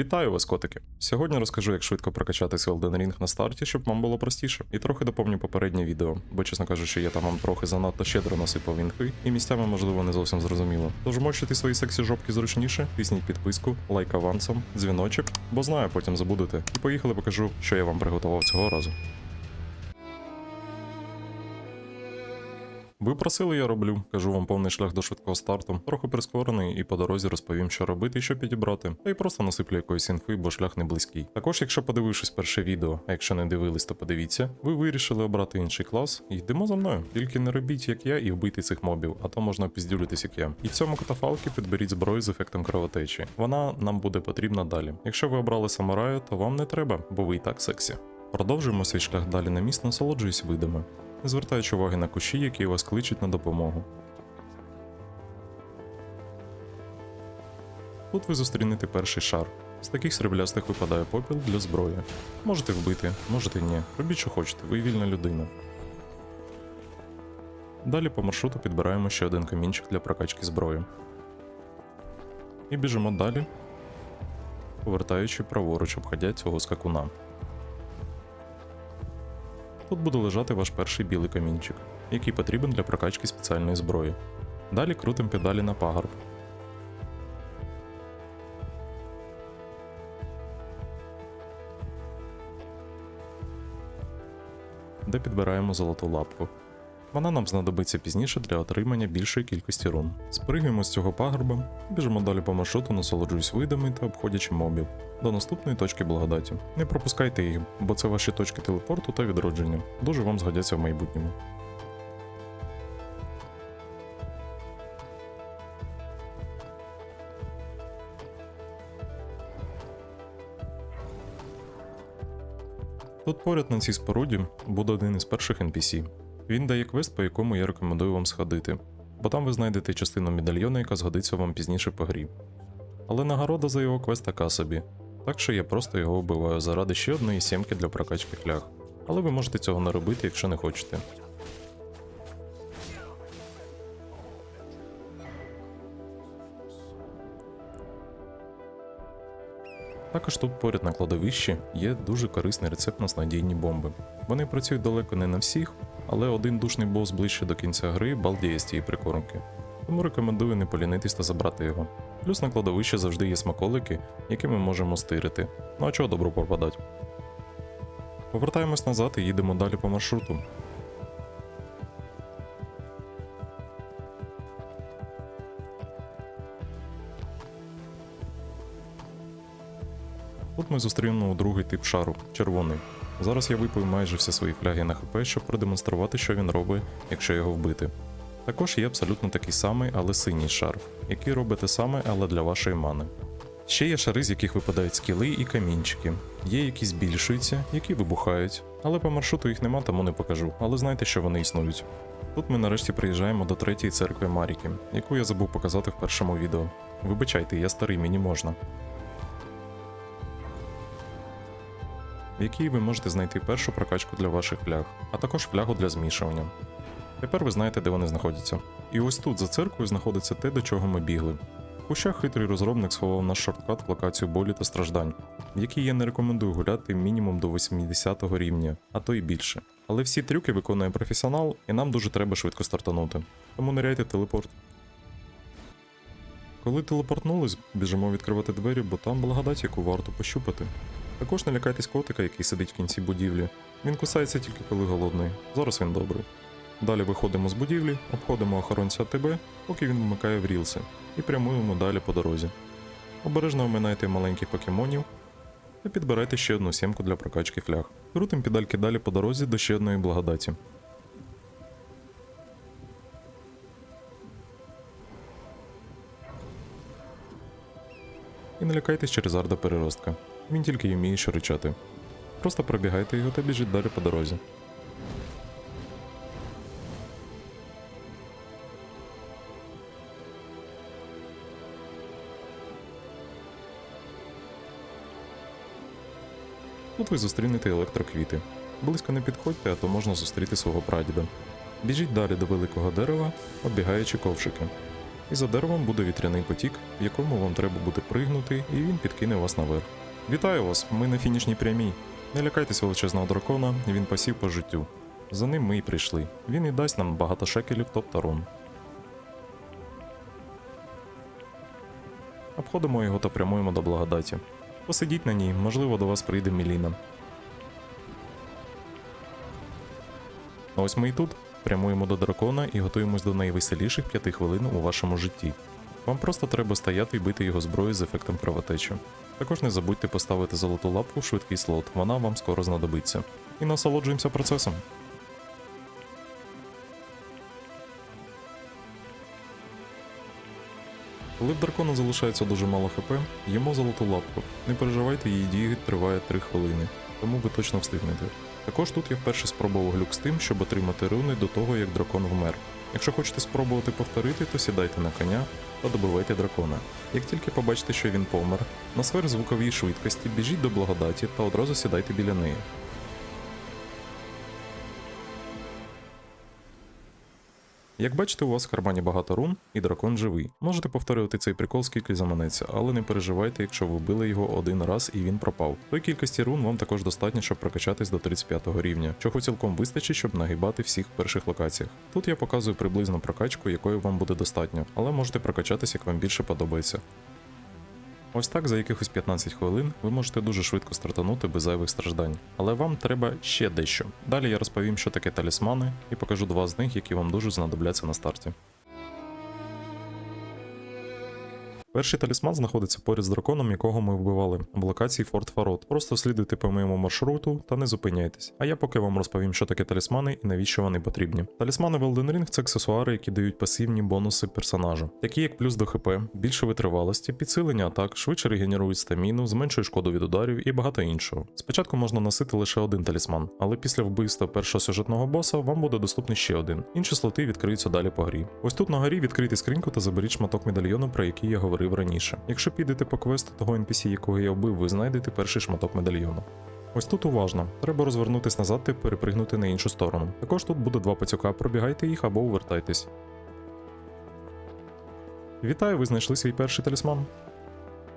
Вітаю вас, котики! Сьогодні розкажу, як швидко прокачатись в Elden Ring на старті, щоб вам було простіше. І трохи доповню попереднє відео, бо, чесно кажучи, я там вам трохи занадто щедро насипав інфи, і місцями, можливо, не зовсім зрозуміло. Тож мочити свої сексі жопки зручніше, тисніть підписку, лайк авансом, дзвіночок, бо знаю, потім забудете. І поїхали покажу, що я вам приготував цього разу. Ви просили, я роблю. Кажу вам повний шлях до швидкого старту, трохи прискорений, і по дорозі розповім, що робити і що підібрати. Та й просто насиплю якоїсь інфи, бо шлях не близький. Також, якщо подивившись перше відео, а якщо не дивились, то подивіться, ви вирішили обрати інший клас, йдемо за мною. Тільки не робіть, як я, і вбити цих мобів, а то можна піздюлитись, як я. І в цьому катафалки підберіть зброю з ефектом кровотечі. Вона нам буде потрібна далі. Якщо ви обрали самурая, то вам не треба, бо ви і так сексі. Продовжуємо свій шлях далі на міст, насолоджуюсь видами не звертаючи уваги на кущі, які вас кличуть на допомогу. Тут ви зустрінете перший шар. З таких сріблястих випадає попіл для зброї. Можете вбити, можете ні. Робіть, що хочете, ви вільна людина. Далі по маршруту підбираємо ще один камінчик для прокачки зброї. І біжимо далі, повертаючи праворуч, обходя цього скакуна. Тут буде лежати ваш перший білий камінчик, який потрібен для прокачки спеціальної зброї. Далі крутим педалі на пагорб. Де підбираємо золоту лапку. Вона нам знадобиться пізніше для отримання більшої кількості рун. Спригуємо з цього пагорба, біжимо далі по маршруту, насолоджуюсь видами та обходячи мобів до наступної точки благодаті. Не пропускайте їх, бо це ваші точки телепорту та відродження. Дуже вам згодяться в майбутньому. Тут поряд на цій споруді буде один із перших NPC. Він дає квест, по якому я рекомендую вам сходити, бо там ви знайдете частину медальйона, яка згодиться вам пізніше по грі. Але нагорода за його квест така собі, так що я просто його вбиваю заради ще одної сімки для прокачки фляг. Але ви можете цього не робити, якщо не хочете. Також тут поряд на кладовищі є дуже корисний рецепт на снадійні бомби. Вони працюють далеко не на всіх, але один душний бос ближче до кінця гри балдіє з тієї прикормки. Тому рекомендую не полінитись та забрати його. Плюс на кладовищі завжди є смаколики, які ми можемо стирити. Ну а чого добро пропадать? Повертаємось назад і їдемо далі по маршруту. Тут ми другий тип шару червоний. Зараз я випив майже всі свої фляги на ХП, щоб продемонструвати, що він робить, якщо його вбити. Також є абсолютно такий самий, але синій шар, який робить те саме, але для вашої мани. Ще є шари, з яких випадають скіли і камінчики. Є які збільшуються, які вибухають. Але по маршруту їх нема, тому не покажу. Але знайте, що вони існують. Тут ми нарешті приїжджаємо до третьої церкви Маріки, яку я забув показати в першому відео. Вибачайте, я старий, мені можна. В якій ви можете знайти першу прокачку для ваших фляг, а також флягу для змішування. Тепер ви знаєте, де вони знаходяться. І ось тут за церквою знаходиться те, до чого ми бігли. В кущах хитрий розробник сховав наш шорткат в локацію болі та страждань, в якій я не рекомендую гуляти мінімум до 80 го рівня, а то й більше. Але всі трюки виконує професіонал, і нам дуже треба швидко стартанути. Тому ниряйте телепорт. Коли телепортнулись, біжимо відкривати двері, бо там благодать, яку варто пощупати. Також не лякайтесь котика, який сидить в кінці будівлі. Він кусається тільки коли голодний. Зараз він добрий. Далі виходимо з будівлі, обходимо охоронця ТБ, поки він вмикає в рілси, і прямуємо далі по дорозі. Обережно оминайте маленьких покемонів і підбирайте ще одну сімку для прокачки фляг. Крутим педальки далі по дорозі до ще одної благодаті. І не лякайтесь через арда переростка. Він тільки й вміє що ричати. Просто пробігайте його та біжіть далі по дорозі. Тут ви зустрінете електроквіти. Близько не підходьте, а то можна зустріти свого прадіда. Біжіть далі до великого дерева, оббігаючи ковшики. І за деревом буде вітряний потік, в якому вам треба буде пригнути, і він підкине вас наверх. Вітаю вас! Ми на фінішній прямій. Не лякайтесь величезного дракона, він пасів по життю. За ним ми й прийшли. Він і дасть нам багато шекелів, рун. Обходимо його та прямуємо до благодаті. Посидіть на ній, можливо, до вас прийде Міліна. Ось ми і тут прямуємо до дракона і готуємось до найвеселіших п'яти хвилин у вашому житті. Вам просто треба стояти і бити його зброю з ефектом кровотечі. Також не забудьте поставити золоту лапку в швидкий слот, вона вам скоро знадобиться. І насолоджуємося процесом. Коли в дракона залишається дуже мало хп, їмо золоту лапку. Не переживайте, її дії триває 3 хвилини, тому ви точно встигнете. Також тут я вперше спробував глюк з тим, щоб отримати руни до того, як дракон вмер. Якщо хочете спробувати повторити, то сідайте на коня та добивайте дракона. Як тільки побачите, що він помер, на сфер звуковій швидкості біжіть до благодаті та одразу сідайте біля неї. Як бачите, у вас в кармані багато рун, і дракон живий. Можете повторювати цей прикол скільки заманеться, але не переживайте, якщо ви вбили його один раз і він пропав. Той кількості рун вам також достатньо, щоб прокачатись до 35 рівня, чого цілком вистачить, щоб нагибати всіх перших локаціях. Тут я показую приблизну прокачку, якої вам буде достатньо, але можете прокачатись, як вам більше подобається. Ось так за якихось 15 хвилин ви можете дуже швидко стартанути без зайвих страждань. Але вам треба ще дещо. Далі я розповім, що таке талісмани, і покажу два з них, які вам дуже знадобляться на старті. Перший талісман знаходиться поряд з драконом, якого ми вбивали в локації Форт Фарот. Просто слідуйте по моєму маршруту та не зупиняйтесь. А я поки вам розповім, що таке талісмани і навіщо вони потрібні. Талісмани в Elden Ring – це аксесуари, які дають пасивні бонуси персонажу, такі як плюс до ХП, більше витривалості, підсилення атак, швидше регенерують стаміну, зменшують шкоду від ударів і багато іншого. Спочатку можна носити лише один талісман, але після вбивства першого сюжетного боса вам буде доступний ще один. Інші слоти відкриються далі по грі. Ось тут на горі відкрийте скриньку та заберіть шматок медальйону, про який я говорив раніше. Якщо підете по квесту того NPC, якого я вбив, ви знайдете перший шматок медальйону. Ось тут уважно, треба розвернутись назад та перепригнути на іншу сторону. Також тут буде два пацюка, пробігайте їх або увертайтесь. Вітаю, ви знайшли свій перший талісман.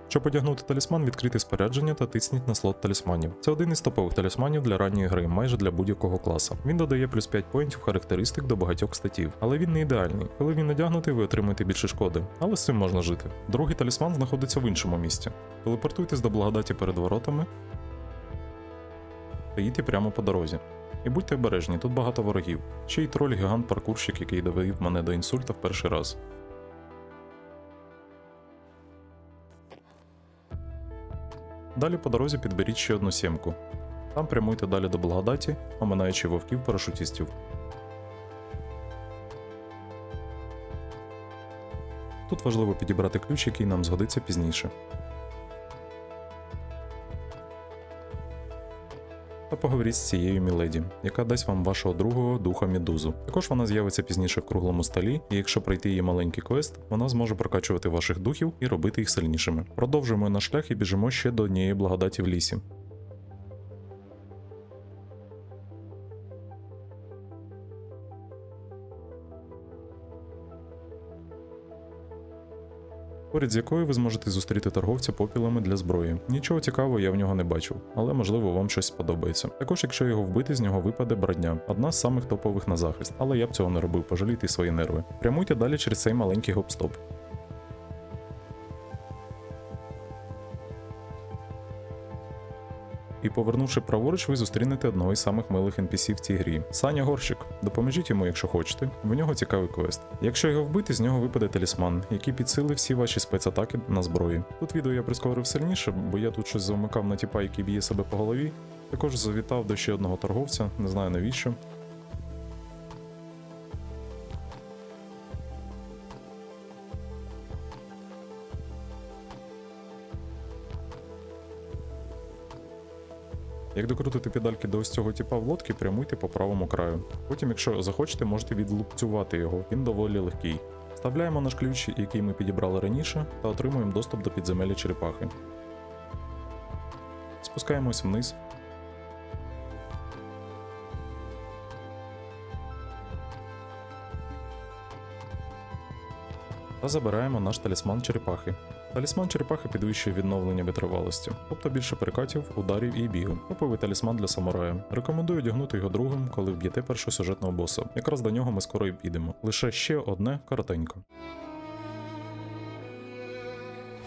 Щоб одягнути талісман, відкрити спорядження та тисніть на слот талісманів. Це один із топових талісманів для ранньої гри, майже для будь-якого класа. Він додає плюс 5 поінтів характеристик до багатьох статів, але він не ідеальний. Коли він одягнутий, ви отримаєте більше шкоди, але з цим можна жити. Другий талісман знаходиться в іншому місці. Телепортуйтесь до благодаті перед воротами та їдьте прямо по дорозі. І будьте обережні, тут багато ворогів. Ще й троль гігант паркурщик, який довів мене до інсульта в перший раз. Далі по дорозі підберіть ще одну сімку. Там прямуйте далі до благодаті, оминаючи вовків парашутістів. Тут важливо підібрати ключ, який нам згодиться пізніше. Поговоріть з цією міледі, яка дасть вам вашого другого духа Мідузу. Також вона з'явиться пізніше в круглому столі, і якщо пройти її маленький квест, вона зможе прокачувати ваших духів і робити їх сильнішими. Продовжуємо наш шлях і біжимо ще до однієї благодаті в лісі. Поряд з якою ви зможете зустріти торговця попілами для зброї. Нічого цікавого я в нього не бачив, але можливо вам щось сподобається. Також, якщо його вбити, з нього випаде брадня, одна з самих топових на захист, але я б цього не робив, пожалійте свої нерви. Прямуйте далі через цей маленький гоп-стоп. Повернувши праворуч, ви зустрінете одного із самих милих NPC в цій грі. Саня Горщик. Допоможіть йому, якщо хочете. В нього цікавий квест. Якщо його вбити, з нього випаде талісман, який підсилив всі ваші спецатаки на зброї. Тут відео я прискорив сильніше, бо я тут щось замикав на тіпа, який б'є себе по голові. Також завітав до ще одного торговця, не знаю навіщо. Як докрутити педальки до ось цього типа в лодки, прямуйте по правому краю. Потім, якщо захочете, можете відлупцювати його, він доволі легкий. Вставляємо наш ключ, який ми підібрали раніше, та отримуємо доступ до підземелля черепахи. Спускаємось вниз. Та забираємо наш талісман черепахи. Талісман черепахи підвищує відновлення витривалості, тобто більше перекатів, ударів і бігу. Топовий талісман для самурая. Рекомендую одягнути його другим, коли вб'єте першого сюжетного боса. Якраз до нього ми скоро і підемо. Лише ще одне коротенько.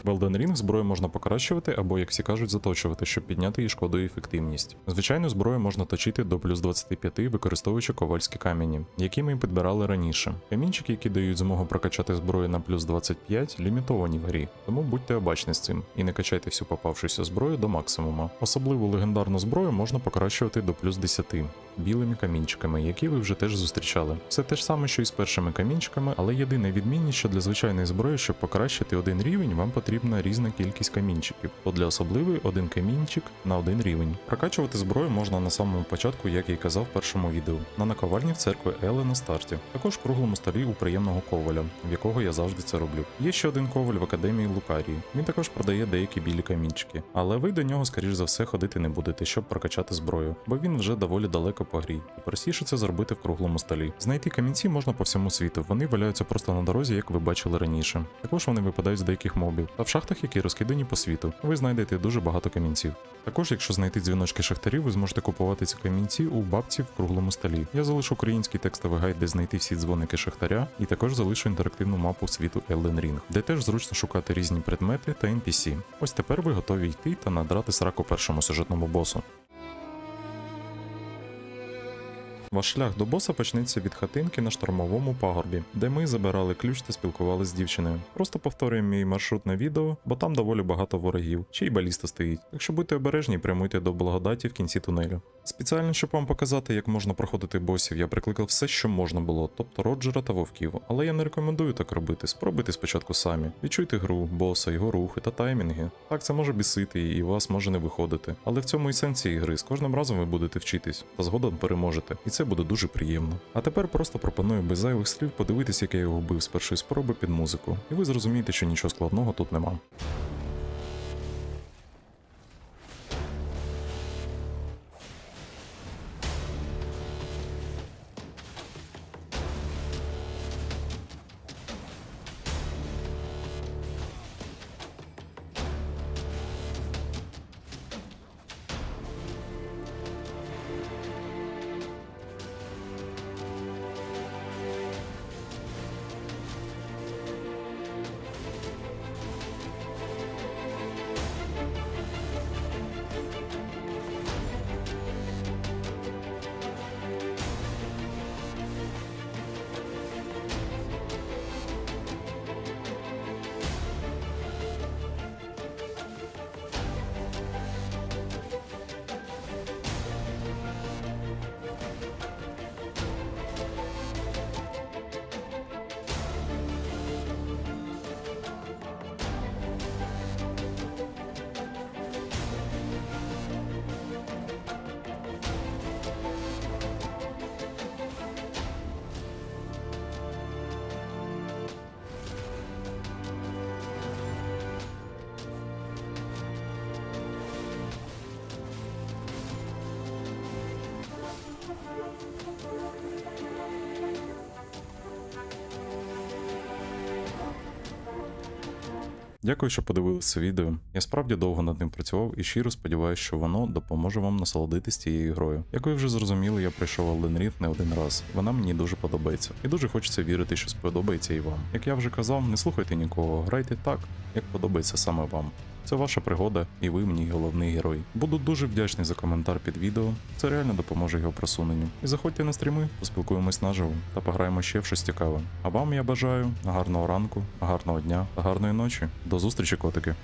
В Elden Ring зброю можна покращувати або, як всі кажуть, заточувати, щоб підняти її шкоду і ефективність. Звичайно, зброю можна точити до плюс 25, використовуючи ковальські камені, які ми підбирали раніше. Камінчики, які дають змогу прокачати зброю на плюс 25, лімітовані в грі, тому будьте обачні з цим і не качайте всю попавшуюся зброю до максимума. Особливу легендарну зброю можна покращувати до плюс 10 білими камінчиками, які ви вже теж зустрічали. Все те ж саме, що і з першими камінчиками, але єдина відмінність, що для звичайної зброї, щоб покращити один рівень, вам потрібна різна кількість камінчиків. То для особливої один камінчик на один рівень. Прокачувати зброю можна на самому початку, як й казав в першому відео, на наковальні в церкви Еле на старті, також в круглому столі у приємного коваля, в якого я завжди це роблю. Є ще один коваль в академії Лукарії. Він також продає деякі білі камінчики, але ви до нього, скоріш за все, ходити не будете, щоб прокачати зброю, бо він вже доволі далеко по грі. І простіше це зробити в круглому столі. Знайти камінці можна по всьому світу. Вони валяються просто на дорозі, як ви бачили раніше. Також вони випадають з деяких мобів, та в шахтах, які розкидані по світу, ви знайдете дуже багато камінців. Також, якщо знайти дзвіночки шахтарів, ви зможете купувати ці камінці у бабці в круглому столі. Я залишу український текстовий гайд, де знайти всі дзвоники шахтаря, і також залишу інтерактивну мапу світу Elden Ring, де теж зручно шукати різні предмети та NPC. Ось тепер ви готові йти та надрати сраку першому сюжетному босу. Ваш шлях до боса почнеться від хатинки на штормовому пагорбі, де ми забирали ключ та спілкувалися з дівчиною. Просто повторюємо мій маршрут на відео, бо там доволі багато ворогів, ще й баліста стоїть. Так що будьте обережні прямуйте до благодаті в кінці тунелю. Спеціально, щоб вам показати, як можна проходити босів, я прикликав все, що можна було, тобто Роджера та вовків. Але я не рекомендую так робити. Спробуйте спочатку самі. Відчуйте гру, боса, його рухи та таймінги. Так, це може бісити і у вас може не виходити. Але в цьому і сенс цієї гри. З кожним разом ви будете вчитись, та згодом переможете. І це буде дуже приємно. А тепер просто пропоную без зайвих слів подивитися, як я його вбив з першої спроби під музику. І ви зрозумієте, що нічого складного тут нема. Дякую, що подивилися відео. Я справді довго над ним працював і щиро сподіваюся, що воно допоможе вам насолодитись цією грою. Як ви вже зрозуміли, я пройшов Elden Ring не один раз. Вона мені дуже подобається. І дуже хочеться вірити, що сподобається і вам. Як я вже казав, не слухайте нікого, грайте так, як подобається саме вам. Це ваша пригода, і ви мені головний герой. Буду дуже вдячний за коментар під відео. Це реально допоможе його просуненню. І заходьте на стріми, поспілкуємось наживо та пограємо ще в щось цікаве. А вам я бажаю гарного ранку, гарного дня та гарної ночі. До зустрічі, котики!